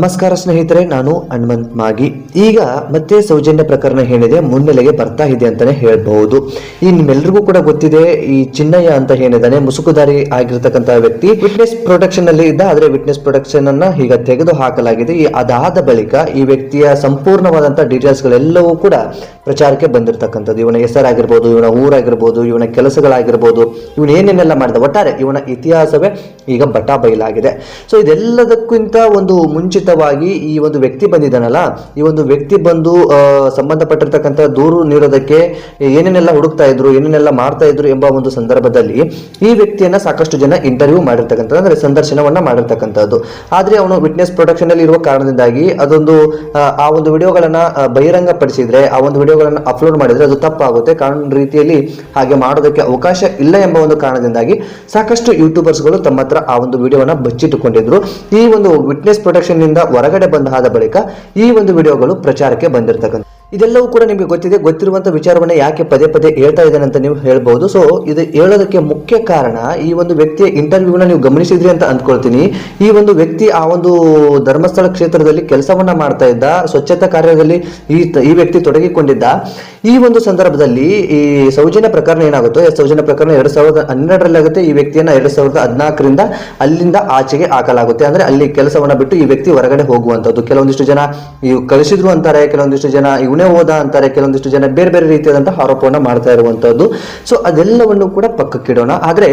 ನಮಸ್ಕಾರ ಸ್ನೇಹಿತರೆ, ನಾನು ಹನುಮಂತ್ ಮಾಗಿ. ಈಗ ಮತ್ತೆ ಸೌಜನ್ಯ ಪ್ರಕರಣ ಏನಿದೆ, ಮುನ್ನೆಲೆಗೆ ಬರ್ತಾ ಇದೆ ಅಂತಾನೆ ಹೇಳಬಹುದು. ಈ ನಿಮ್ಮೆಲ್ಲರಿಗೂ ಕೂಡ ಗೊತ್ತಿದೆ, ಈ ಚಿನ್ನಯ್ಯ ಅಂತ ಏನಿದ್ದಾನೆ ಮುಸುಕುದಾರಿ ಆಗಿರ್ತಕ್ಕಂತಹ ವ್ಯಕ್ತಿ. ವಿಟ್ನೆಸ್ ಪ್ರೊಟೆಕ್ಷನ್ ಅಲ್ಲಿ ಇದ್ದ, ಆದರೆ ವಿಟ್ನೆಸ್ ಪ್ರೊಟೆಕ್ಷನ್ ಅನ್ನ ಈಗ ತೆಗೆದು ಹಾಕಲಾಗಿದೆ ಈ ಅದಾದ ಬಳಿಕ ಈ ವ್ಯಕ್ತಿಯ ಸಂಪೂರ್ಣವಾದಂತಹ ಡೀಟೇಲ್ಸ್ ಗಳೆಲ್ಲವೂ ಕೂಡ ಪ್ರಚಾರಕ್ಕೆ ಬಂದಿರತಕ್ಕಂಥದ್ದು. ಇವನ ಹೆಸರಾಗಿರ್ಬೋದು ಇವನ ಊರಾಗಿರ್ಬೋದು, ಇವನ ಕೆಲಸಗಳಾಗಿರ್ಬೋದು ಇವನ ಏನೇನೆಲ್ಲ ಮಾಡಿದ, ಒಟ್ಟಾರೆ ಇವನ ಇತಿಹಾಸವೇ ಈಗ ಬಟಾ ಬಯಲಾಗಿದೆ. ಸೊ ಇದೆಲ್ಲದಕ್ಕಿಂತ ಒಂದು ಮುಂಚಿತವಾಗಿ ಈ ಒಂದು ವ್ಯಕ್ತಿ ಬಂದಿದ್ದಾನಲ್ಲ ಈ ಒಂದು ವ್ಯಕ್ತಿ ಬಂದು ಸಂಬಂಧಪಟ್ಟಿರ್ತಕ್ಕಂಥ ದೂರು ನೀಡೋದಕ್ಕೆ ಏನೇನೆಲ್ಲ ಹುಡುಕ್ತಾ ಇದ್ರು ಏನೇನೆಲ್ಲ ಮಾಡ್ತಾ ಇದ್ರು ಎಂಬ ಒಂದು ಸಂದರ್ಭದಲ್ಲಿ ಈ ವ್ಯಕ್ತಿಯನ್ನ ಸಾಕಷ್ಟು ಜನ ಇಂಟರ್ವ್ಯೂ ಮಾಡಿರ್ತಕ್ಕಂಥದ್ದು ಅಂದ್ರೆ ಸಂದರ್ಶನವನ್ನ ಮಾಡಿರ್ತಕ್ಕಂಥದ್ದು. ಆದ್ರೆ ಅವನು ವಿಟ್ನೆಸ್ ಪ್ರೊಡಕ್ಷನ್ ಅಲ್ಲಿ ಇರುವ ಕಾರಣದಿಂದಾಗಿ ಅದೊಂದು ಆ, ಒಂದು ವಿಡಿಯೋಗಳನ್ನ ಬಹಿರಂಗ ಬಹಿರಂಗಪಡಿಸಿದ್ರೆ ಆ ಒಂದು ವಿಡಿಯೋಗಳನ್ನ ಅಪ್ಲೋಡ್ ಮಾಡಿದ್ರೆ ಅದು ತಪ್ಪಾಗುತ್ತೆ. ಕಾನೂನು ರೀತಿಯಲ್ಲಿ ಹಾಗೆ ಮಾಡೋದಕ್ಕೆ ಅವಕಾಶ ಇಲ್ಲ ಎಂಬ ಒಂದು ಕಾರಣದಿಂದಾಗಿ ಸಾಕಷ್ಟು ಯೂಟ್ಯೂಬರ್ಸ್ಗಳು ತಮ್ಮ ಹತ್ರ ಆ ಒಂದು ವಿಡಿಯೋವನ್ನು ಬಚ್ಚಿಟ್ಟುಕೊಂಡಿದ್ರು. ಈ ಒಂದು ವಿಟ್ನೆಸ್ ಪ್ರೊಟೆಕ್ಷನ್ನಿಂದ ಹೊರಗಡೆ ಬಂದಾದ ಬಳಿಕ ಈ ಒಂದು ವಿಡಿಯೋಗಳು ಪ್ರಚಾರಕ್ಕೆ ಬಂದಿರತಕ್ಕಂಥ ಇದೆಲ್ಲವೂ ಕೂಡ ನಿಮಗೆ ಗೊತ್ತಿದೆ. ಗೊತ್ತಿರುವಂತ ವಿಚಾರವನ್ನ ಯಾಕೆ ಪದೇ ಪದೇ ಹೇಳ್ತಾ ಇದ್ದಾನೆ ಅಂತ ನೀವು ಹೇಳ್ಬಹುದು. ಸೊ ಇದು ಹೇಳೋದಕ್ಕೆ ಮುಖ್ಯ ಕಾರಣ ಈ ಒಂದು ವ್ಯಕ್ತಿಯ ಇಂಟರ್ವ್ಯೂನ ನೀವು ಗಮನಿಸಿದ್ರಿ ಅಂತ ಅಂದ್ಕೊಳ್ತೀನಿ. ಈ ಒಂದು ವ್ಯಕ್ತಿ ಆ ಒಂದು ಧರ್ಮಸ್ಥಳ ಕ್ಷೇತ್ರದಲ್ಲಿ ಕೆಲಸವನ್ನ ಮಾಡ್ತಾ ಇದ್ದ, ಸ್ವಚ್ಛತಾ ಕಾರ್ಯದಲ್ಲಿ ಈ ವ್ಯಕ್ತಿ ತೊಡಗಿಕೊಂಡಿದ್ದ. ಈ ಒಂದು ಸಂದರ್ಭದಲ್ಲಿ ಈ ಸೌಜನ್ಯ ಪ್ರಕರಣ ಏನಾಗುತ್ತೋ ಸೌಜನ್ಯ ಪ್ರಕರಣ ಎರಡ್ ಸಾವಿರದ ಹನ್ನೆರಡರಲ್ಲಿ ಆಗುತ್ತೆ. ಈ ವ್ಯಕ್ತಿಯನ್ನ ಎರಡ್ ಸಾವಿರದ ಹದಿನಾಲ್ಕರಿಂದ ಅಲ್ಲಿಂದ ಆಚೆಗೆ ಹಾಕಲಾಗುತ್ತೆ. ಅಂದ್ರೆ ಅಲ್ಲಿ ಕೆಲಸವನ್ನ ಬಿಟ್ಟು ಈ ವ್ಯಕ್ತಿ ಹೊರಗಡೆ ಹೋಗುವಂತದ್ದು ಕೆಲವೊಂದಿಷ್ಟು ಜನ ಇವ್ ಕಳಿಸಿದ್ರು ಅಂತಾರೆ, ಕೆಲವೊಂದಿಷ್ಟು ಜನ ಇವನೇ ಹೋದ ಅಂತಾರೆ, ಕೆಲವೊಂದಿಷ್ಟು ಜನ ಬೇರೆ ಬೇರೆ ರೀತಿಯಾದಂತಹ ಆರೋಪವನ್ನ ಮಾಡ್ತಾ ಇರುವಂತದ್ದು ಸೊ ಅದೆಲ್ಲವನ್ನು ಕೂಡ ಪಕ್ಕಕ್ಕಿಡೋಣ ಆದ್ರೆ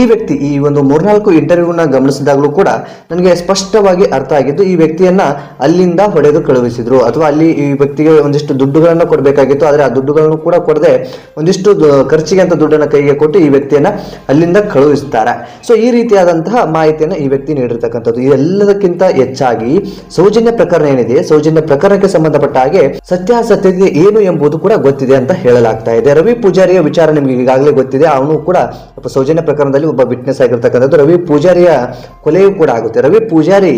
ಈ ವ್ಯಕ್ತಿ ಈ ಒಂದು ಮೂರ್ನಾಲ್ಕು ಇಂಟರ್ವ್ಯೂನ ಗಮನಿಸಿದಾಗಲೂ ಕೂಡ ನನಗೆ ಸ್ಪಷ್ಟವಾಗಿ ಅರ್ಥ ಆಗಿದ್ದು, ಈ ವ್ಯಕ್ತಿಯನ್ನ ಅಲ್ಲಿಂದ ಹೊಡೆದು ಕಳುಹಿಸಿದ್ರು. ಅಥವಾ ಅಲ್ಲಿ ಈ ವ್ಯಕ್ತಿಗೆ ಒಂದಿಷ್ಟು ದುಡ್ಡುಗಳನ್ನ ಕೊಡಬೇಕಾಗಿತ್ತು. ಆದ್ರೆ ದುಡ್ಡುಗಳನ್ನು ಕೂಡ ಕೊಡದೆ ಒಂದಿಷ್ಟು ಖರ್ಚಿಗೆ ಅಂತ ದುಡ್ಡನ್ನ ಕೈಗೆ ಕೊಟ್ಟು ಈ ವ್ಯಕ್ತಿಯನ್ನ ಅಲ್ಲಿಂದ ಕಳುಹಿಸ್ತಾರೆ. ಸೊ ಈ ರೀತಿಯಾದಂತಹ ಮಾಹಿತಿಯನ್ನ ಈ ವ್ಯಕ್ತಿ ನೀಡಿರ್ತಕ್ಕಂಥದ್ದು. ಇದೆಲ್ಲದಕ್ಕಿಂತ ಹೆಚ್ಚಾಗಿ ಸೌಜನ್ಯ ಪ್ರಕರಣ ಏನಿದೆ, ಸೌಜನ್ಯ ಪ್ರಕರಣಕ್ಕೆ ಸಂಬಂಧಪಟ್ಟ ಹಾಗೆ ಸತ್ಯಾಸತ್ಯತೆ ಏನು ಎಂಬುದು ಕೂಡ ಗೊತ್ತಿದೆ ಅಂತ ಹೇಳಲಾಗ್ತಾ ಇದೆ. ರವಿ ಪೂಜಾರಿಯ ವಿಚಾರ ನಿಮಗೆ ಈಗಾಗಲೇ ಗೊತ್ತಿದೆ. ಅವನು ಕೂಡ ಸೌಜನ್ಯ ಪ್ರಕರಣದಲ್ಲಿ ಒಬ್ಬ ವಿಟ್ನೆಸ್ ಆಗಿರ್ತಕ್ಕಂಥದ್ದು. ರವಿ ಪೂಜಾರಿಯ ಕೊಲೆಯೂ ಕೂಡ ಆಗುತ್ತೆ. ರವಿ ಪೂಜಾರಿ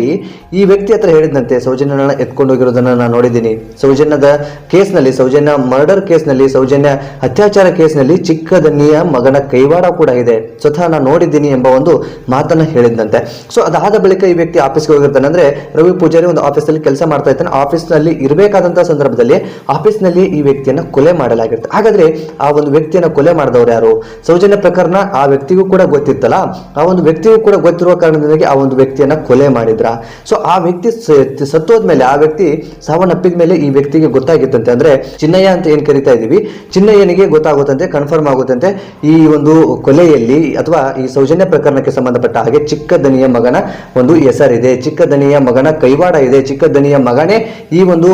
ಈ ವ್ಯಕ್ತಿ ಹತ್ರ ಹೇಳಿದಂತೆ ಸೌಜನ್ಯನ ಎತ್ಕೊಂಡು ಹೋಗಿರೋದನ್ನ ನಾನು ನೋಡಿದ್ದೀನಿ. ಸೌಜನ್ಯದ ಕೇಸ್ನಲ್ಲಿ ಸೌಜನ್ಯ ಮರ್ಡರ್ ಕೇಸ್ನಲ್ಲಿ ಸೌಜನ್ಯ. ಅತ್ಯಾಚಾರ ಕೇಸ್ನಲ್ಲಿ ಚಿಕ್ಕದನ್ನಿಯ ಮಗನ ಕೈವಾಡ ಕೂಡ ಇದೆ. ಸ್ವತಃ ನಾನು ನೋಡಿದ್ದೀನಿ ಎಂಬ ಒಂದು ಮಾತನ್ನ ಹೇಳಿದಂತೆ ಸೊ, ಅದಾದ ಬಳಿಕ ಈ ವ್ಯಕ್ತಿ ಆಫೀಸ್ಗೆ ಹೋಗಿರ್ತಾನೆ. ಅಂದ್ರೆ ರವಿ ಪೂಜಾರಿ ಒಂದು ಆಫೀಸಲ್ಲಿ ಕೆಲಸ ಮಾಡ್ತಾ ಇರ್ತಾನೆ. ಆಫೀಸ್ನಲ್ಲಿ ಇರಬೇಕಾದಂತಹ ಸಂದರ್ಭದಲ್ಲಿ ಆಫೀಸ್ನಲ್ಲಿ ಈ ವ್ಯಕ್ತಿಯನ್ನ ಕೊಲೆ ಮಾಡಲಾಗಿರುತ್ತೆ. ಹಾಗಾದ್ರೆ ಆ ಒಂದು ವ್ಯಕ್ತಿಯನ್ನ ಕೊಲೆ ಮಾಡಿದವರು ಯಾರು? ಸೌಜನ್ಯ ಪ್ರಕರಣ ಆ ವ್ಯಕ್ತಿಗೂ ಕೂಡ ಗೊತ್ತಿತ್ತಲ್ಲ. ಆ ಒಂದು ವ್ಯಕ್ತಿಗೂ ಕೂಡ ಗೊತ್ತಿರುವ ಕಾರಣದಿಂದಾಗಿ ಆ ಒಂದು ವ್ಯಕ್ತಿಯನ್ನ ಕೊಲೆ ಮಾಡಿದ್ರ? ಸೊ, ಆ ವ್ಯಕ್ತಿ ಸತ್ತೋದ್ಮೇಲೆ ಆ ವ್ಯಕ್ತಿ ಸಾವನ್ನಪ್ಪಿದ ಮೇಲೆ ಈ ವ್ಯಕ್ತಿಗೆ ಗೊತ್ತಾಗಿತ್ತಂತೆ. ಅಂದ್ರೆ ಚಿನ್ನಯ್ಯ ಅಂತ ಏನ್ ಕರಿತಾ ಇದೀವಿ ಚಿನ್ನಯ್ಯನಿಗೆ ಗೊತ್ತಾಗುತ್ತಂತೆ ಕನ್ಫರ್ಮ್ ಆಗುತ್ತಂತೆ, ಈ ಒಂದು ಕೊಲೆಯಲ್ಲಿ ಅಥವಾ ಈ ಸೌಜನ್ಯ ಪ್ರಕರಣಕ್ಕೆ ಸಂಬಂಧಪಟ್ಟ ಹಾಗೆ ಚಿಕ್ಕ ದನಿಯ ಮಗನ ಒಂದು ಹೆಸರಿದೆ ಚಿಕ್ಕ ದನಿಯ ಮಗನ ಕೈವಾಡ ಇದೆ. ಚಿಕ್ಕ ದನಿಯ ಮಗನೇ ಈ ಒಂದು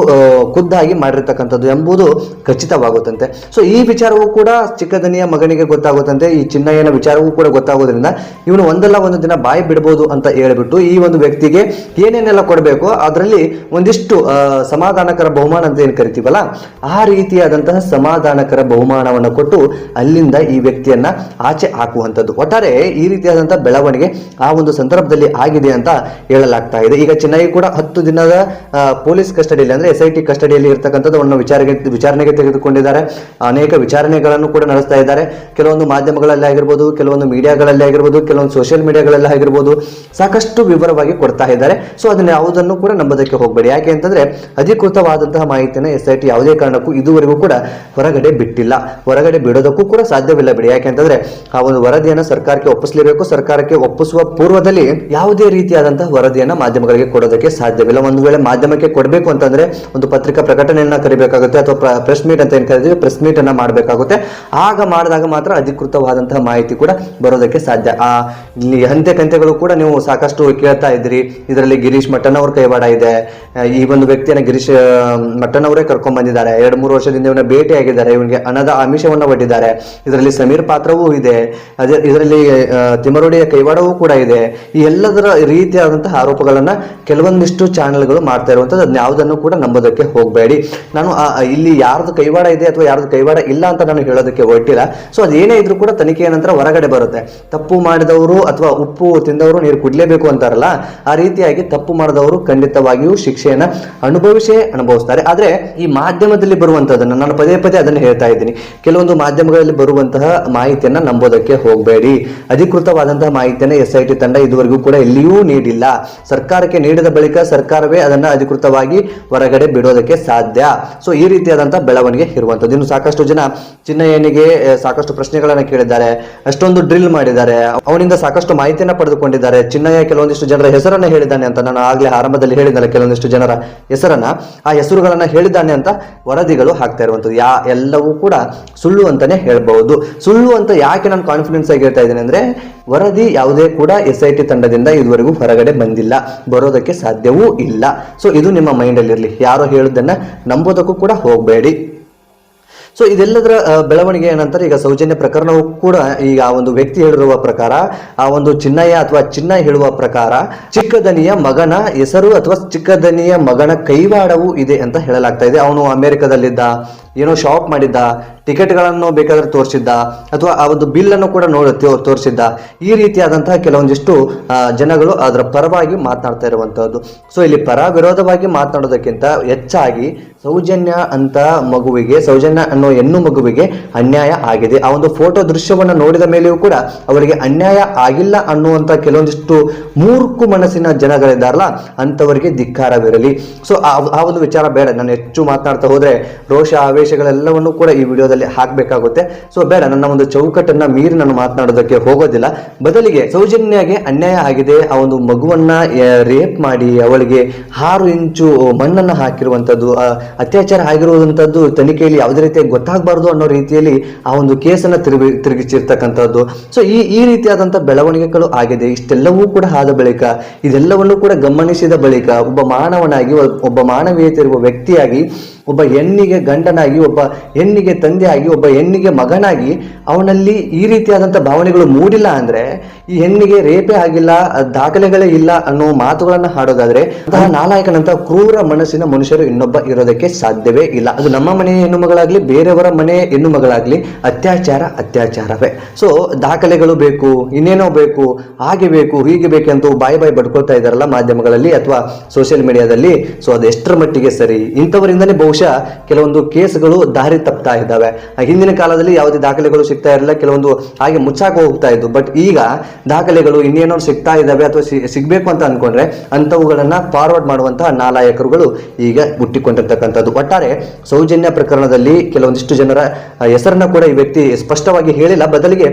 ಖುದ್ದಾಗಿ ಮಾಡಿರ್ತಕ್ಕಂಥದ್ದು ಎಂಬುದು ಖಚಿತವಾಗುತ್ತಂತೆ. ಸೊ ಈ ವಿಚಾರವೂ ಕೂಡ ಚಿಕ್ಕ ದನಿಯ ಮಗನಿಗೆ ಗೊತ್ತಾಗುತ್ತಂತೆ. ಈ ಚಿನ್ನಯ್ಯನ ವಿಚಾರವೂ ಕೂಡ ಗೊತ್ತಾಗೋದ್ರಿಂದ ಇವನು ಒಂದಲ್ಲ ಒಂದು ದಿನ ಬಾಯಿ ಬಿಡಬಹುದು ಅಂತ ಹೇಳ್ಬಿಟ್ಟು ಈ ಒಂದು ವ್ಯಕ್ತಿಗೆ ಏನೇನೆಲ್ಲ ಕೊಡಬೇಕು, ಅದರಲ್ಲಿ ಒಂದಿಷ್ಟು ಸಮಾಧಾನಕರ ಬಹುಮಾನ ಅಂತ ಏನು ಕರಿತೀವಲ್ಲ, ಆ ರೀತಿಯಾದಂತಹ ಸಮಾಧಾನಕರ ಬಹುಮಾನವನ್ನು ಕೊಟ್ಟು ಅಲ್ಲಿಂದ ಈ ವ್ಯಕ್ತಿಯನ್ನ ಆಚೆ ಹಾಕುವಂಥದ್ದು. ಒಟ್ಟಾರೆ ಈ ರೀತಿಯಾದಂತಹ ಬೆಳವಣಿಗೆ ಆ ಒಂದು ಸಂದರ್ಭದಲ್ಲಿ ಆಗಿದೆ ಅಂತ ಹೇಳಲಾಗ್ತಾ ಇದೆ. ಈಗ ಚೆನ್ನೈ ಕೂಡ ಹತ್ತು ದಿನದ ಪೊಲೀಸ್ ಕಸ್ಟಡಿಯಲ್ಲಿ ಅಂದ್ರೆ ಎಸ್ ಐ ಟಿ ಕಸ್ಟಡಿಯಲ್ಲಿ ಇರ್ತಕ್ಕಂಥದ್ದನ್ನು ವಿಚಾರಣೆಗೆ ವಿಚಾರಣೆಗೆ ತೆಗೆದುಕೊಂಡಿದ್ದಾರೆ. ಅನೇಕ ವಿಚಾರಣೆಗಳನ್ನು ಕೂಡ ನಡೆಸ್ತಾ ಇದ್ದಾರೆ. ಕೆಲವೊಂದು ಮಾಧ್ಯಮಗಳಲ್ಲಿ ಆಗಿರ್ಬೋದು, ಕೆಲವೊಂದು ಮೀಡಿಯಾಗಳಲ್ಲಿ ಆಗಿರ್ಬೋದು, ಕೆಲವೊಂದು ಸೋಷಿಯಲ್ ಮೀಡಿಯಾಗಳಲ್ಲಿ ಆಗಿರ್ಬೋದು ಸಾಕಷ್ಟು ವಿವರವಾಗಿ ಕೊಡ್ತಾ ಇದ್ದಾರೆ. ಸೊ, ಅದನ್ನ ಯಾವುದನ್ನು ಕೂಡ ನಂಬೋದಕ್ಕೆ ಹೋಗಬೇಡಿ. ಯಾಕೆ ಅಂತಂದ್ರೆ ಅಧಿಕೃತವಾದಂತಹ ಮಾಹಿತಿಯನ್ನು ಎಸ್ ಐ ಟಿ ಯಾವುದೇ ಕಾರಣಕ್ಕೂ ಇದುವರೆಗೂ ಕೂಡ ಹೊರಗಡೆ ಬಿಟ್ಟಿಲ್ಲ. ಹೊರಗಡೆ ಬಿಡೋದಕ್ಕೂ ಕೂಡ ಸಾಧ್ಯವಿಲ್ಲ ಬಿಡಿ. ಯಾಕೆ ಅಂತಂದ್ರೆ ಆ ಒಂದು ವರದಿಯನ್ನು ಸರ್ಕಾರಕ್ಕೆ ಒಪ್ಪಿಸಲೇಬೇಕು, ಸರ್ಕಾರಕ್ಕೆ ಒಪ್ಪಿಸುವ ಪೂರ್ವದಲ್ಲಿ ಯಾವುದೇ ರೀತಿಯಾದಂತಹ ವರದಿಯನ್ನ ಮಾಧ್ಯಮಗಳಿಗೆ ಕೊಡೋದಕ್ಕೆ ಸಾಧ್ಯವಿಲ್ಲ. ಒಂದು ವೇಳೆ ಮಾಧ್ಯಮಕ್ಕೆ ಕೊಡಬೇಕು ಅಂತಂದ್ರೆ ಒಂದು ಪತ್ರಿಕಾ ಪ್ರಕಟಣೆಯನ್ನ ಕರಿಬೇಕಾಗುತ್ತೆ ಅಥವಾ ಪ್ರೆಸ್ ಮೀಟ್ ಅಂತ ಏನ್ ಕರಿತೀವಿ, ಪ್ರೆಸ್ ಮೀಟ್ ಅನ್ನ ಮಾಡಬೇಕಾಗುತ್ತೆ. ಆಗ ಮಾಡಿದಾಗ ಮಾತ್ರ ಅಧಿಕೃತವಾದಂತಹ ಮಾಹಿತಿ ಕೂಡ ಬರೋದಕ್ಕೆ ಸಾಧ್ಯ. ಆ, ಇಲ್ಲಿ ಹಂತೆ ಕಂತೆಗಳು ಕೂಡ ನೀವು ಸಾಕಷ್ಟು ಕೇಳ್ತಾ ಇದ್ರಿ ಇದರಲ್ಲಿ ಗಿರೀಶ್ ಮಟ್ಟನ್ ಅವ್ರ ಕೈವಾಡ ಇದೆ. ಈ ಒಂದು ವ್ಯಕ್ತಿಯನ್ನ ಗಿರೀಶ್ ಮಟ್ಟನವರೇ ಕರ್ಕೊಂಡ್ ಬಂದಿದ್ದಾರೆ ಎರಡು, ಮೂರು ವರ್ಷದಿಂದ ಇವನ ಭೇಟಿಯಾಗಿದ್ದಾರೆ, ಇವನಿಗೆ ಹಣದ ಆಮಿಷವನ್ನ ಒಡ್ಡಿದ್ದಾರೆ. ಇದರಲ್ಲಿ ಸಮೀರ್ ಪಾತ್ರವೂ ಇದೆ. ಅದೇ ಇದರಲ್ಲಿ ತಿಮರುಡಿಯ ಕೈವಾಡವೂ ಕೂಡ ಇದೆ. ಈ ಎಲ್ಲದರ ರೀತಿಯಾದಂತಹ ಆರೋಪಗಳನ್ನ ಕೆಲವೊಂದಿಷ್ಟು ಚಾನೆಲ್ಗಳು ಮಾಡ್ತಾ ಇರುವಂತದ್ದು ಅದನ್ನ ಯಾವುದನ್ನು ಕೂಡ ನಂಬೋದಕ್ಕೆ ಹೋಗಬೇಡಿ. ನಾನು ಇಲ್ಲಿ ಯಾರ್ದು ಕೈವಾಡ ಇದೆ ಅಥವಾ ಯಾರ್ದು ಕೈವಾಡ ಇಲ್ಲ ಅಂತ ನಾನು ಹೇಳೋದಕ್ಕೆ ಹೊರಟಿಲ್ಲ. ಸೊ ಅದೇನೇ ಇದ್ರೂ ಕೂಡ ತನಿಖೆಯ ನಂತರ ಹೊರಗಡೆ ಬರುತ್ತೆ. ತಪ್ಪು ಮಾಡಿದವರು ಅಥವಾ ಉಪ್ಪು ತಿಂದವರು ನೀರು ಕುಡ್ಲೇಬೇಕು ಅಂತಾರಲ್ಲ, ಆ ರೀತಿಯಾಗಿ ತಪ್ಪು ಮಾಡಿದವರು ಖಂಡಿತವಾಗಿಯೂ ಶಿಕ್ಷೆಯನ್ನ ಅನುಭವಿಸೇ ಅನುಭವಿಸ್ತಾರೆ. ಆದ್ರೆ ಈ ಮಾಧ್ಯಮದಲ್ಲಿ ಬರುವಂತದನ್ನ ನಾನು ಪದೇ ಪದೇ ಅದನ್ನು ಹೇಳ್ತಾ ಇದ್ದೀನಿ. ಕೆಲವೊಂದು ಮಾಧ್ಯಮಗಳಲ್ಲಿ ಬರುವಂತಹ ಮಾಹಿತಿಯನ್ನ ನಂಬೋದಕ್ಕೆ ಹೋಗಬೇಡಿ. ಅಧಿಕೃತವಾದಂತಹ ಮಾಹಿತಿಯನ್ನ ಎಸ್ ಐ ತಂಡ ಇದುವರೆಗೂ ಕೂಡ ಎಲ್ಲಿಯೂ ನೀಡಿಲ್ಲ. ಸರ್ಕಾರಕ್ಕೆ ನೀಡಿದ ಬಳಿಕ ಸರ್ಕಾರವೇ ಅದನ್ನ ಅಧಿಕೃತವಾಗಿ ಹೊರಗಡೆ ಬಿಡೋದಕ್ಕೆ ಸಾಧ್ಯ. ಸೊ ಈ ರೀತಿಯಾದಂತಹ ಬೆಳವಣಿಗೆ ಇರುವಂತದ್ದು. ಇನ್ನು ಸಾಕಷ್ಟು ಜನ ಚಿನ್ನಯ್ಯನಿಗೆ ಸಾಕಷ್ಟು ಪ್ರಶ್ನೆಗಳನ್ನ ಕೇಳಿದ್ದಾರೆ. ಅಷ್ಟೊಂದು ಡ್ರಿಲ್ ಮಾಡಿದ್ದಾರೆ. ಅವನಿಂದ ಸಾಕಷ್ಟು ಮಾಹಿತಿಯನ್ನ ಪಡೆದುಕೊಂಡಿದ್ದಾರೆ. ಚಿನ್ನಯ್ಯ ಕೆಲವೊಂದಿಷ್ಟು ಜನರ ಹೆಸರನ್ನ ಹೇಳಿದ್ದಾನೆ ಅಂತ ನಾನು ಆಗ್ಲೇ ಆರಂಭದಲ್ಲಿ ಹೇಳಿದ್ದಲ್ಲ ಕೆಲವೊಂದಿಷ್ಟು ಜನರ ಹೆಸರನ್ನ. ಆ ಹೆಸರುಗಳನ್ನ ಹೇಳಿದ್ದಾನೆ ಅಂತ ವರದಿಗಳು ಹಾಕ್ತಾ ಇರುವಂತದ್ದು ಯಾ, ಎಲ್ಲವೂ ಕೂಡ ಸುಳ್ಳು ಅಂತಾನೆ ಹೇಳ್ಬಹುದು ಸುಳ್ಳು ಅಂತ ಯಾಕೆ ನಾನು ಕಾನ್ಫಿಡೆನ್ಸ್ ಆಗಿ ಹೇಳ್ತಾ ಇದ್ದೇನೆ ಅಂದ್ರೆ, ವರದಿ ಯಾವುದೇ ಕೂಡ ಎಸ್ ಐ ಟಿ ತಂಡದಿಂದ ಇದುವರೆಗೂ ಹೊರಗಡೆ ಬಂದಿಲ್ಲ. ಬರೋದಕ್ಕೆ ಸಾಧ್ಯವೂ ಇಲ್ಲ. ಸೊ ಇದು ನಿಮ್ಮ ಮೈಂಡಲ್ಲಿರಲಿ ಯಾರೋ ಹೇಳೋದನ್ನು ನಂಬೋದಕ್ಕೂ ಕೂಡ ಹೋಗಬೇಡಿ. ಸೊ ಇದೆಲ್ಲದರ ಬೆಳವಣಿಗೆ ಏನಂತಾರೆ, ಈಗ ಸೌಜನ್ಯ ಪ್ರಕರಣವು ಕೂಡ ಈಗ ಆ ಒಂದು ವ್ಯಕ್ತಿ ಹೇಳಿರುವ ಪ್ರಕಾರ, ಆ ಒಂದು ಚಿನ್ನಯ್ಯ ಅಥವಾ ಚಿನ್ನ ಹೇಳುವ ಪ್ರಕಾರ, ಚಿಕ್ಕದನಿಯ ಮಗನ ಹೆಸರು ಅಥವಾ ಚಿಕ್ಕದನಿಯ ಮಗನ ಕೈವಾಡವೂ ಇದೆ ಅಂತ ಹೇಳಲಾಗ್ತಾ ಇದೆ. ಅವನು ಅಮೆರಿಕದಲ್ಲಿದ್ದ ಏನೋ ಶಾಪ್ ಮಾಡಿದ್ದ ಟಿಕೆಟ್ಗಳನ್ನು ಬೇಕಾದ್ರೆ ತೋರಿಸಿದ್ದ, ಅಥವಾ ಆ ಒಂದು ಬಿಲ್ ಅನ್ನು ಕೂಡ ನೋಡ ತೋರಿಸಿದ್ದ, ಈ ರೀತಿಯಾದಂತಹ ಕೆಲವೊಂದಿಷ್ಟು ಜನಗಳು ಅದರ ಪರವಾಗಿ ಮಾತನಾಡ್ತಾ ಇರುವಂಥದ್ದು ಸೊ ಇಲ್ಲಿ ಪರ ವಿರೋಧವಾಗಿ ಮಾತನಾಡೋದಕ್ಕಿಂತ ಹೆಚ್ಚಾಗಿ ಸೌಜನ್ಯ ಅಂತ ಮಗುವಿಗೆ, ಸೌಜನ್ಯ ಅನ್ನೋ ಹೆಣ್ಣು ಮಗುವಿಗೆ ಅನ್ಯಾಯ ಆಗಿದೆ. ಆ ಒಂದು ಫೋಟೋ ದೃಶ್ಯವನ್ನು ನೋಡಿದ ಮೇಲೆಯೂ ಕೂಡ ಅವರಿಗೆ ಅನ್ಯಾಯ ಆಗಿಲ್ಲ ಅನ್ನುವಂತ ಕೆಲವೊಂದಿಷ್ಟು ಮೂರ್ಖು ಮನಸ್ಸಿನ ಜನಗಳಿದ್ದಾರಲ್ಲ ಅಂತವರಿಗೆ ಧಿಕ್ಕಾರವಿರಲಿ. ಸೊ ಆ ಒಂದು ವಿಚಾರ ಬೇಡ. ನಾನು ಹೆಚ್ಚು ಮಾತನಾಡ್ತಾ ಹೋದ್ರೆ ರೋಷ ಆವೇಶಗಳೆಲ್ಲವನ್ನು ಕೂಡ ಈ ವಿಡಿಯೋದಲ್ಲಿ ಹಾಕಬೇಕಾಗುತ್ತೆ. ಸೊ ಬೇಡ, ನನ್ನ ಒಂದು ಚೌಕಟ್ಟನ್ನ ಮೀರಿ ನಾನು ಮಾತನಾಡೋದಕ್ಕೆ ಹೋಗೋದಿಲ್ಲ. ಬದಲಿಗೆ ಸೌಜನ್ಯಗೆ ಅನ್ಯಾಯ ಆಗಿದೆ, ಆ ಒಂದು ಮಗುವನ್ನ ರೇಪ್ ಮಾಡಿ ಅವಳಿಗೆ ಆರು ಇಂಚು ಮಣ್ಣನ್ನು ಹಾಕಿರುವಂಥದ್ದು ಅತ್ಯಾಚಾರ ಆಗಿರುವಂಥದ್ದು ತನಿಖೆಯಲ್ಲಿ ಯಾವುದೇ ರೀತಿಯಾಗಿ ಗೊತ್ತಾಗಬಾರ್ದು ಅನ್ನೋ ರೀತಿಯಲ್ಲಿ ಆ ಒಂದು ಕೇಸನ್ನು ತಿರುಗಿ, ತಿರುಗಿಸಿರ್ತಕ್ಕಂಥದ್ದು. ಸೊ ಈ ಈ ರೀತಿಯಾದಂಥ ಬೆಳವಣಿಗೆಗಳು ಆಗಿದೆ. ಇಷ್ಟೆಲ್ಲವೂ ಕೂಡ ಆದ ಬಳಿಕ, ಇದೆಲ್ಲವನ್ನು ಕೂಡ ಗಮನಿಸಿದ ಬಳಿಕ ಒಬ್ಬ ಮಾನವನಾಗಿ, ಒಬ್ಬ ಮಾನವೀಯತೆ ಇರುವ ವ್ಯಕ್ತಿಯಾಗಿ ಒಬ್ಬ ಹೆಣ್ಣಿಗೆ ಗಂಡನಾಗಿ, ಒಬ್ಬ ಹೆಣ್ಣಿಗೆ ತಂದೆಯಾಗಿ, ಒಬ್ಬ ಹೆಣ್ಣಿಗೆ ಮಗನಾಗಿ ಅವನಲ್ಲಿ ಈ ರೀತಿಯಾದಂಥ ಭಾವನೆಗಳು ಮೂಡಿಲ್ಲ ಅಂದ್ರೆ ಈ ಹೆಣ್ಣಿಗೆ ರೇಪೇ ಆಗಿಲ್ಲ, ದಾಖಲೆಗಳೇ ಇಲ್ಲ ಅನ್ನೋ ಮಾತುಗಳನ್ನು ಹಾಡೋದಾದ್ರೆ ಅಂತಹ ನಾಲಾಯಕನಂತಹ ಕ್ರೂರ ಮನಸ್ಸಿನ ಮನುಷ್ಯರು ಇನ್ನೊಬ್ಬ ಇರೋದಕ್ಕೆ ಸಾಧ್ಯವೇ ಇಲ್ಲ. ಅದು ನಮ್ಮ ಮನೆಯ ಹೆಣ್ಣು ಮಗಳಾಗಲಿ ಬೇರೆಯವರ ಮನೆ ಹೆಣ್ಣು ಮಗಳಾಗಲಿ ಅತ್ಯಾಚಾರ, ಅತ್ಯಾಚಾರವೇ. ಸೊ ದಾಖಲೆಗಳು ಬೇಕು, ಇನ್ನೇನೋ ಬೇಕು, ಹಾಗೆ ಬೇಕು, ಹೀಗೆ ಬೇಕಂತ ಬಾಯಿ ಬಾಯಿ ಬಡ್ಕೊಳ್ತಾ ಇದ್ದಾರಲ್ಲ ಮಾಧ್ಯಮಗಳಲ್ಲಿ ಅಥವಾ ಸೋಷಿಯಲ್ ಮೀಡಿಯಾದಲ್ಲಿ ಸೊ ಅದು ಎಷ್ಟರ ಮಟ್ಟಿಗೆ ಸರಿ? ಇಂಥವರಿಂದನೇ ಬಹುಶಃ ಕೆಲವೊಂದು ಕೇಸ್ಗಳು ದಾರಿ ತಪ್ತಾ ಇದ್ದಾವೆ. ಹಿಂದಿನ ಕಾಲದಲ್ಲಿ ಯಾವುದೇ ದಾಖಲೆಗಳು ಸಿಗ್ತಾ ಇರಲಿಲ್ಲ, ಕೆಲವೊಂದು ಹಾಗೆ ಮುಚ್ಚಾಕ ಹೋಗ್ತಾ ಇದ್ದು. ಬಟ್ ಈಗ ದಾಖಲೆಗಳು ಇನ್ನೇನೋ ಸಿಗ್ತಾ ಇದ್ದಾವೆ ಅಥವಾ ಸಿಗಬೇಕು ಅಂತ ಅನ್ಕೊಂಡ್ರೆ ಅಂಥವುಗಳನ್ನ ಫಾರ್ವರ್ಡ್ ಮಾಡುವಂತಹ ನಾಲಾಯಕರುಗಳು ಈಗ ಹುಟ್ಟಿಕೊಂಡಿರ್ತಕ್ಕಂಥದ್ದು. ಒಟ್ಟಾರೆ ಸೌಜನ್ಯ ಪ್ರಕರಣದಲ್ಲಿ ಕೆಲವೊಂದಿಷ್ಟು ಜನರ ಹೆಸರನ್ನ ಕೂಡ ಈ ವ್ಯಕ್ತಿ ಸ್ಪಷ್ಟವಾಗಿ ಹೇಳಿಲ್ಲ. ಬದಲಿಗೆ,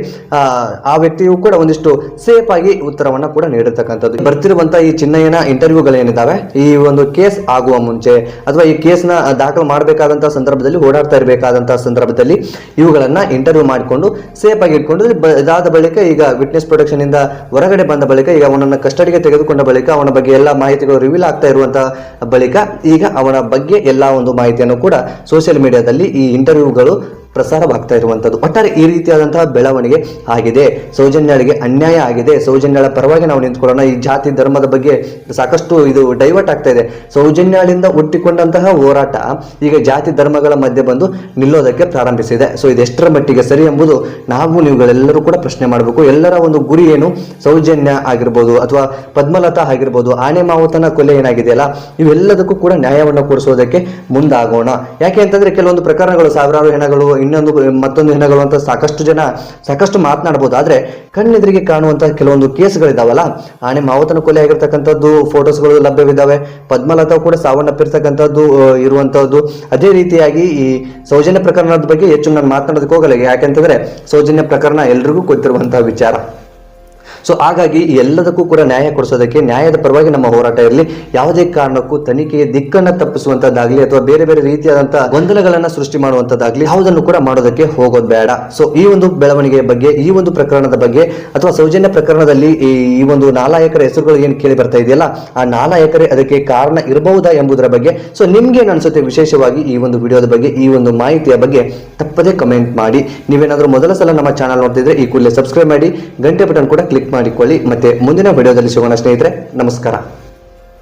ಆ ವ್ಯಕ್ತಿಯು ಕೂಡ ಒಂದಿಷ್ಟು ಸೇಫ್ ಆಗಿ ಉತ್ತರವನ್ನ ಕೂಡ ನೀಡಿರ್ತಕ್ಕಂಥದ್ದು. ಬರ್ತಿರುವಂತಹ ಈ ಚಿನ್ನಯ್ಯನ ಇಂಟರ್ವ್ಯೂಗಳೇನಿದ್ದಾವೆ ಈ ಒಂದು ಕೇಸ್ ಆಗುವ ಮುಂಚೆ ಅಥವಾ ಈ ಕೇಸ್ನ ದಾಖಲು ಮಾಡಬೇಕಾದಂಥ ಸಂದರ್ಭದಲ್ಲಿ ಓಡಾಡ್ತಾ ಇರಬೇಕಾದಂಥ ಸಂದರ್ಭದಲ್ಲಿ ಇವುಗಳನ್ನು ಇಂಟರ್ವ್ಯೂ ಮಾಡಿಕೊಂಡು ಸೇಫ್ ಆಗಿ ಇಟ್ಕೊಂಡು ಇದಾದ ಬಳಿಕ ಈಗ ವಿಟ್ನೆಸ್ ಪ್ರೊಟೆಕ್ಷನ್ ಇಂದ ಹೊರಗಡೆ ಬಂದ ಬಳಿಕ ಈಗ ಅವನನ್ನ ಕಸ್ಟಡಿಗೆ ತೆಗೆದುಕೊಂಡ ಬಳಿಕ ಅವನ ಬಗ್ಗೆ ಎಲ್ಲ ಮಾಹಿತಿಗಳು ರಿವೀಲ್ ಆಗ್ತಾ ಇರುವಂತಹ ಬಳಿಕ ಈಗ ಅವನ ಬಗ್ಗೆ ಎಲ್ಲ ಒಂದು ಮಾಹಿತಿಯನ್ನು ಕೂಡ ಸೋಷಿಯಲ್ ಮೀಡಿಯಾದಲ್ಲಿ ಈ ಇಂಟರ್ವ್ಯೂಗಳು ಪ್ರಸಾರವಾಗ್ತಾ ಇರುವಂಥದ್ದು ಒಟ್ಟಾರೆ ಈ ರೀತಿಯಾದಂತಹ ಬೆಳವಣಿಗೆ ಆಗಿದೆ. ಸೌಜನ್ಯಳಿಗೆ ಅನ್ಯಾಯ ಆಗಿದೆ. ಸೌಜನ್ಯಳ ಪರವಾಗಿ ನಾವು ನಿಂತ್ಕೊಳ್ಳೋಣ. ಈ ಜಾತಿ ಧರ್ಮದ ಬಗ್ಗೆ ಸಾಕಷ್ಟು ಇದು ಡೈವರ್ಟ್ ಆಗ್ತಾ ಇದೆ. ಸೌಜನ್ಯಳಿಂದ ಹುಟ್ಟಿಕೊಂಡಂತಹ ಹೋರಾಟ ಈಗ ಜಾತಿ ಧರ್ಮಗಳ ಮಧ್ಯೆ ಬಂದು ನಿಲ್ಲೋದಕ್ಕೆ ಪ್ರಾರಂಭಿಸಿದೆ. ಸೊ ಇದೆಷ್ಟರ ಮಟ್ಟಿಗೆ ಸರಿ ಎಂಬುದು ನಾವು ನೀವುಗಳೆಲ್ಲರೂ ಕೂಡ ಪ್ರಶ್ನೆ ಮಾಡಬೇಕು. ಎಲ್ಲರ ಒಂದು ಗುರಿ ಏನು? ಸೌಜನ್ಯ ಆಗಿರ್ಬೋದು ಅಥವಾ ಪದ್ಮಲತಾ ಆಗಿರ್ಬೋದು, ಆನೆ ಮಾವುತನ ಕೊಲೆ ಏನಾಗಿದೆಯಲ್ಲ, ಇವೆಲ್ಲದಕ್ಕೂ ಕೂಡ ನ್ಯಾಯವನ್ನು ಕೊಡಿಸೋದಕ್ಕೆ ಮುಂದಾಗೋಣ. ಯಾಕೆ ಅಂತಂದ್ರೆ ಕೆಲವೊಂದು ಪ್ರಕರಣಗಳು, ಸಾವಿರಾರು ಹೆಣಗಳು ಇನ್ನೊಂದು ಮತ್ತೊಂದು ಅಂತ ಸಾಕಷ್ಟು ಜನ ಸಾಕಷ್ಟು ಮಾತನಾಡಬಹುದು. ಆದರೆ ಕಣ್ಣೆದುರಿಗೆ ಕಾಣುವಂತಹ ಕೆಲವೊಂದು ಕೇಸ್ಗಳಿದಾವಲ್ಲ ಆನೆ ಮಾವತನ ಕೊಲೆ ಆಗಿರ್ತಕ್ಕಂಥದ್ದು ಫೋಟೋಸ್ಗಳು ಲಭ್ಯವಿದ್ದಾವೆ ಪದ್ಮಲತಾ ಕೂಡ ಸಾವನ್ನಪ್ಪಿರ್ತಕ್ಕಂಥದ್ದು ಇರುವಂಥದ್ದು. ಅದೇ ರೀತಿಯಾಗಿ ಈ ಸೌಜನ್ಯ ಪ್ರಕರಣದ ಬಗ್ಗೆ ಹೆಚ್ಚು ನಾನು ಮಾತನಾಡೋದಕ್ಕೆ ಹೋಗಲ್ಲ. ಯಾಕೆಂತಂದ್ರೆ ಸೌಜನ್ಯ ಪ್ರಕರಣ ಎಲ್ರಿಗೂ ಗೊತ್ತಿರುವಂತಹ ವಿಚಾರ. ಸೊ ಹಾಗಾಗಿ ಎಲ್ಲದಕ್ಕೂ ಕೂಡ ನ್ಯಾಯ ಕೊಡಿಸೋದಕ್ಕೆ, ನ್ಯಾಯದ ಪರವಾಗಿ ನಮ್ಮ ಹೋರಾಟ ಇರಲಿ. ಯಾವುದೇ ಕಾರಣಕ್ಕೂ ತನಿಖೆಯ ದಿಕ್ಕನ್ನ ತಪ್ಪಿಸುವಂತದ್ದಾಗಲಿ ಅಥವಾ ಬೇರೆ ಬೇರೆ ರೀತಿಯಾದಂತಹ ಗೊಂದಲಗಳನ್ನ ಸೃಷ್ಟಿ ಮಾಡುವಂತದ್ದಾಗ್ಲಿ ಯಾವುದನ್ನು ಕೂಡ ಮಾಡೋದಕ್ಕೆ ಹೋಗೋದು ಬೇಡ. ಸೊ ಈ ಒಂದು ಬೆಳವಣಿಗೆಯ ಬಗ್ಗೆ, ಈ ಒಂದು ಪ್ರಕರಣದ ಬಗ್ಗೆ ಅಥವಾ ಸೌಜನ್ಯ ಪ್ರಕರಣದಲ್ಲಿ ಈ ಒಂದು ನಾಲಾಯಕರ ಹೆಸರುಗಳು ಏನು ಕೇಳಿ ಬರ್ತಾ ಇದೆಯಲ್ಲ, ಆ ನಾಲಾಯಕರೇ ಅದಕ್ಕೆ ಕಾರಣ ಇರಬಹುದಾ ಎಂಬುದರ ಬಗ್ಗೆ. ಸೊ ನಿಮ್ಗೆ ಅನ್ಸುತ್ತೆ ವಿಶೇಷವಾಗಿ ಈ ಒಂದು ವಿಡಿಯೋದ ಬಗ್ಗೆ, ಈ ಒಂದು ಮಾಹಿತಿಯ ಬಗ್ಗೆ ತಪ್ಪದೇ ಕಮೆಂಟ್ ಮಾಡಿ. ನೀವೇನಾದರೂ ಮೊದಲ ಸಲ ನಮ್ಮ ಚಾನಲ್ ನೋಡ್ತಿದ್ರೆ ಈ ಕೂಡಲೇ ಸಬ್ಸ್ಕ್ರೈಬ್ ಮಾಡಿ, ಗಂಟೆ ಬಟನ್ ಕೂಡ ಮಾಡಿಕೊಳ್ಳಿ. ಮತ್ತೆ ಮುಂದಿನ ವಿಡಿಯೋದಲ್ಲಿ ಸಿಗೋಣ ಸ್ನೇಹಿತರೆ ನಮಸ್ಕಾರ.